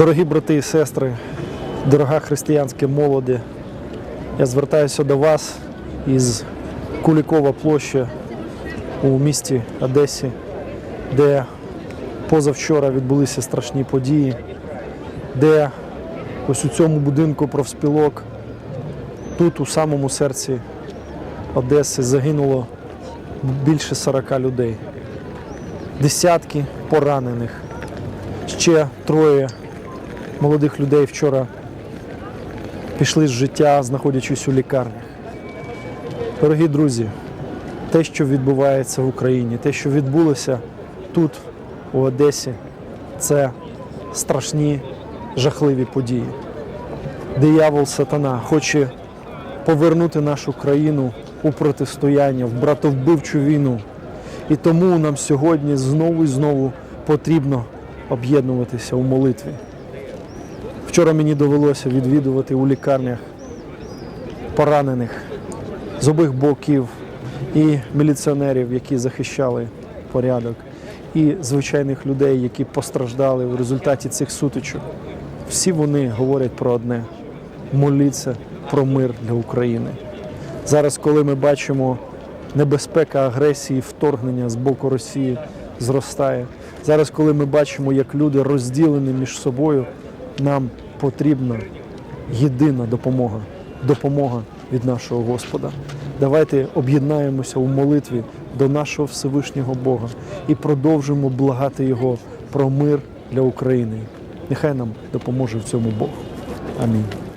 Дорогі брати і сестри, дорога християнська молоді, я звертаюся до вас із Кулікова площа у місті Одесі, де позавчора відбулися страшні події, де ось у цьому будинку профспілок, тут, у самому серці Одеси, загинуло більше 40 людей, десятки поранених. Ще троє молодих людей вчора пішли з життя, знаходячись у лікарнях. Дорогі друзі, те, що відбувається в Україні, те, що відбулося тут, у Одесі, це страшні, жахливі події. Диявол сатана хоче повернути нашу країну у протистояння, в братовбивчу війну. І тому нам сьогодні знову і знову потрібно об'єднуватися у молитві. Вчора мені довелося відвідувати у лікарнях поранених з обох боків і міліціонерів, які захищали порядок, і звичайних людей, які постраждали в результаті цих сутичок. Всі вони говорять про одне: моліться про мир для України. Зараз, коли ми бачимо небезпека агресії, вторгнення з боку Росії зростає. Зараз, коли ми бачимо, як люди розділені між собою, нам потрібна єдина допомога допомога від нашого Господа. Давайте об'єднаємося у молитві до нашого Всевишнього Бога і продовжимо благати Його про мир для України. Нехай нам допоможе в цьому Бог. Амінь.